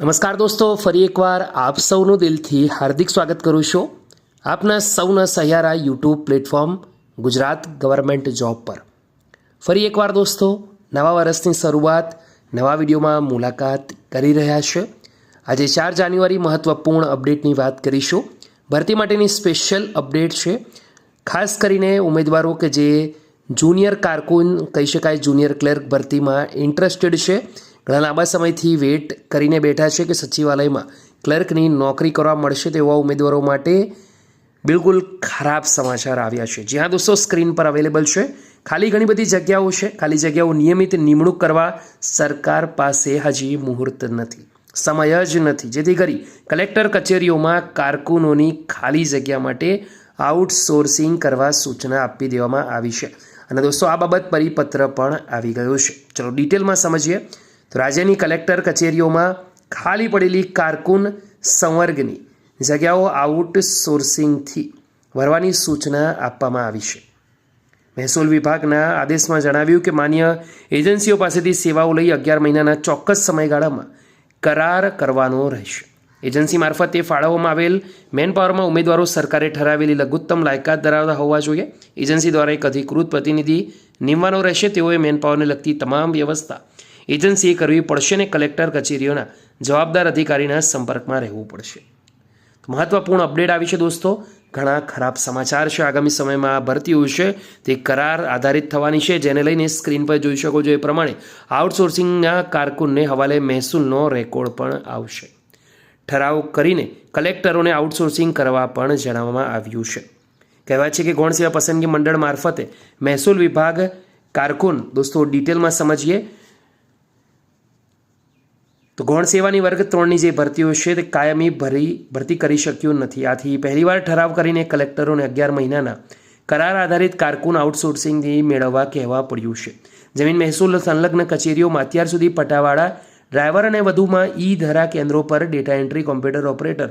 નમસ્કાર દોસ્તો, ફરી એકવાર આપ સૌનું દિલથી હાર્દિક સ્વાગત કરું છું આપના સૌના સહિયારા YouTube platform Gujarat government job પર. ફરી એકવાર દોસ્તો, નવા વર્ષની શરૂઆત, નવા વિડીયોમાં મુલાકાત કરી રહ્યા છે. આજે ચાર જાન્યુઆરી મહત્ત્વપૂર્ણ અપડેટની વાત કરીશું. ભરતી માટેની સ્પેશિયલ અપડેટ છે. ખાસ કરીને ઉમેદવારો કે જે જુનિયર કારકુન, કહી શકાય જુનિયર ક્લેર્ક ભરતીમાં ઇન્ટરેસ્ટેડ છે ઘણા લાંબા સમયથી વેટ કરીને બેઠા છે કે સચિવાલયમાં ક્લર્કની નોકરી કરવા મળશે તેવા ઉમેદવારો માટે બિલકુલ ખરાબ સમાચાર આવ્યા છે. જ્યાં દોસ્તો, સ્ક્રીન પર અવેલેબલ છે. ખાલી ઘણી બધી જગ્યાઓ છે. ખાલી જગ્યાઓ નિયમિત નિમણૂક કરવા સરકાર પાસે હજી મુહૂર્ત નથી. સમય જ નથી. જેથી કરી કલેક્ટર કચેરીઓમાં કારકુનોની ખાલી જગ્યા માટે આઉટસોર્સિંગ કરવા સૂચના આપી દેવામાં આવી છે. અને દોસ્તો, આ બાબત પરિપત્ર પણ આવી ગયો છે. ચલો ડિટેલમાં સમજીએ. તો રાજ્યની કલેક્ટર કચેરીઓમાં ખાલી પડેલી કારકુન સંવર્ગની, જગ્યાઓ આઉટસોર્સિંગથી ભરવાની સૂચના આપવામાં આવી છે. મહેસૂલ વિભાગના આદેશમાં જણાવ્યું કે માન્ય એજન્સીઓ પાસેથી સેવાઓ લઈ અગિયાર મહિનાના ચોક્કસ સમયગાળામાં કરાર કરવાનો રહેશે. એજન્સી મારફતે ફાળવવામાં આવેલ મેનપાવરમાં ઉમેદવારો સરકારે ઠરાવેલી લઘુત્તમ લાયકાત ધરાવતા હોવા જોઈએ. એજન્સી દ્વારા એક અધિકૃત પ્રતિનિધિ નીમવાનો રહેશે. તેઓએ મેનપાવરને લગતી તમામ વ્યવસ્થા એજન્સીએ કરવી પડશે અને કલેક્ટર કચેરીઓના જવાબદાર અધિકારીના સંપર્કમાં રહેવું પડશે. મહત્વપૂર્ણ અપડેટ આવી છે દોસ્તો. ઘણા ખરાબ સમાચાર છે આગામી સમયમાં આ ભરતી છે તે કરાર આધારિત થવાની છે. જેને લઈને સ્ક્રીન પર જોઈ શકો છો એ પ્રમાણે આઉટસોર્સિંગના કારકુનને હવાલે મહેસૂલનો રેકોર્ડ પણ આવશે. ઠરાવ કરીને કલેક્ટરોને આઉટસોર્સિંગ કરવા પણ જણાવવામાં આવ્યું છે. કહેવાય છે કે ગૌણ સેવા પસંદગી મંડળ મારફતે મહેસૂલ વિભાગ કારકુન, દોસ્તો ડિટેલમાં સમજીએ. તો ગૌણ સેવાની વર્ગ ત્રણની જે ભરતીઓ છે તે કાયમી ભરી, ભરતી કરી શક્યું નથી. આથી પહેલીવાર ઠરાવ કરીને કલેક્ટરોને અગિયાર મહિનાના કરાર આધારિત કારકુન આઉટસોર્સિંગથી મેળવવા કહેવા પડ્યું છે. જમીન મહેસૂલ સંલગ્ન કચેરીઓમાં અત્યાર સુધી પટાવાળા, ડ્રાઈવર અને વધુમાં ઈ ધરા કેન્દ્રો પર ડેટા એન્ટ્રી, કોમ્પ્યુટર ઓપરેટર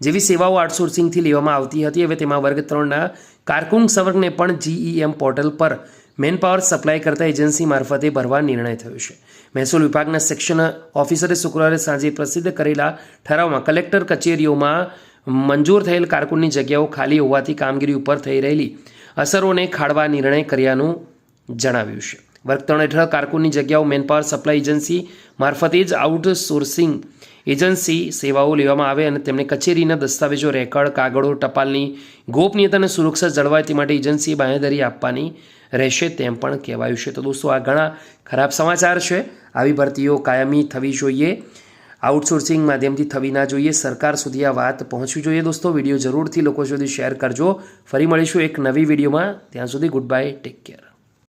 જેવી સેવાઓ આઉટસોર્સિંગથી લેવામાં આવતી હતી. હવે તેમાં વર્ગ ત્રણના કારકુન સંવર્ગને પણ જીઈએમ પોર્ટલ પર મેનપાવર સપ્લાય કરતા એજન્સી મારફતે ભરવા નિર્ણય થયો છે. મહેસૂલ વિભાગના સેક્શન ઓફિસરે શુક્રવારે સાંજે પ્રસિદ્ધ કરેલા ઠરાવમાં કલેક્ટર કચેરીઓમાં મંજૂર થયેલ કારકુનની જગ્યાઓ ખાલી હોવાથી કામગીરી ઉપર થઈ રહેલી અસરોને ખાળવા નિર્ણય કર્યાનું જણાવ્યું છે. વર્ગ ત્રણ હેઠળ કારકુનની જગ્યાઓ મેનપાવર સપ્લાય એજન્સી મારફતે જ આઉટસોર્સિંગ એજન્સી સેવાઓ લેવામાં આવે અને તેમને કચેરીના દસ્તાવેજો, રેકર્ડ, કાગળો, ટપાલની ગોપનીયતા અને સુરક્ષા જળવાય તે માટે એજન્સીએ બાંહેધરી આપવાની રહેશે તેમ પણ કહેવાયું છે. તો દોસ્તો, આ ઘણા ખરાબ સમાચાર છે. આવી ભરતીઓ કાયમી થવી જોઈએ. આઉટસોર્સિંગ માધ્યમથી થવી ના જોઈએ. સરકાર સુધી આ વાત પહોંચવી જોઈએ દોસ્તો. વીડિયો જરૂરથી લોકો સુધી શેર કરજો. ફરી મળીશું એક નવી વિડીયોમાં. ત્યાં સુધી ગુડ બાય ટેક કેર.